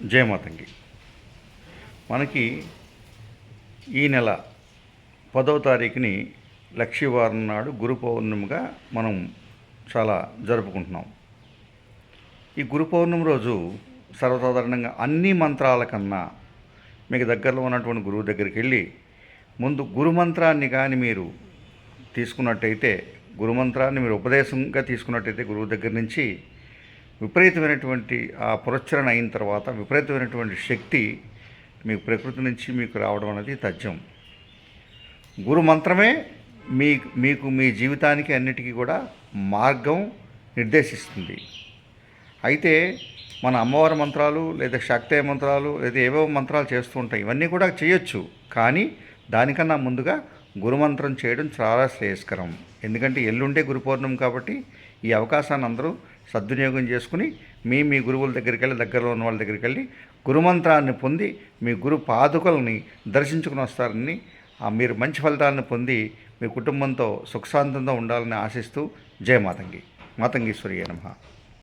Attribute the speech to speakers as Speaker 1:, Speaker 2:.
Speaker 1: జయమాతంగి మనకి ఈ నెల పదవ తారీఖుని లక్ష్మీవారం నాడు గురు పౌర్ణమిగా మనం చాలా జరుపుకుంటున్నాం. ఈ గురు పౌర్ణమి రోజు సర్వసాధారణంగా అన్ని మంత్రాల కన్నా మీకు దగ్గరలో ఉన్నటువంటి గురువు దగ్గరికి వెళ్ళి ముందు గురుమంత్రాన్ని కానీ మీరు తీసుకున్నట్టయితే గురుమంత్రాన్ని మీరు ఉపదేశంగా తీసుకున్నట్టయితే గురువు దగ్గర నుంచి విపరీతమైనటువంటి ఆ పురస్చరణ అయిన తర్వాత విపరీతమైనటువంటి శక్తి మీకు ప్రకృతి నుంచి మీకు రావడం అనేది తథ్యం. గురు మంత్రమే మీ మీకు మీ జీవితానికి అన్నిటికీ కూడా మార్గం నిర్దేశిస్తుంది. అయితే మన అమ్మవారి మంత్రాలు లేదా శక్తయ మంత్రాలు లేదా ఏవో మంత్రాలు చేస్తూ ఉంటాయి. ఇవన్నీ కూడా చేయొచ్చు. కానీ దానికన్నా ముందుగా గురుమంత్రం చేయడం చాలా శ్రేయస్కరం. ఎందుకంటే ఎల్లుండే గురు పౌర్ణమి కాబట్టి ఈ అవకాశాన్ని అందరూ సద్వినియోగం చేసుకుని మీ మీ గురువుల దగ్గరికి వెళ్ళి దగ్గరలో ఉన్న వాళ్ళ దగ్గరికి వెళ్ళి గురుమంత్రాన్ని పొంది మీ గురు పాదుకల్ని దర్శించుకుని వస్తారని ఆ మీరు మంచి ఫలితాలను పొంది మీ కుటుంబంతో సుఖశాంతంతో ఉండాలని ఆశిస్తూ జయ మాతంగి. మాతంగీశ్వరి నమ.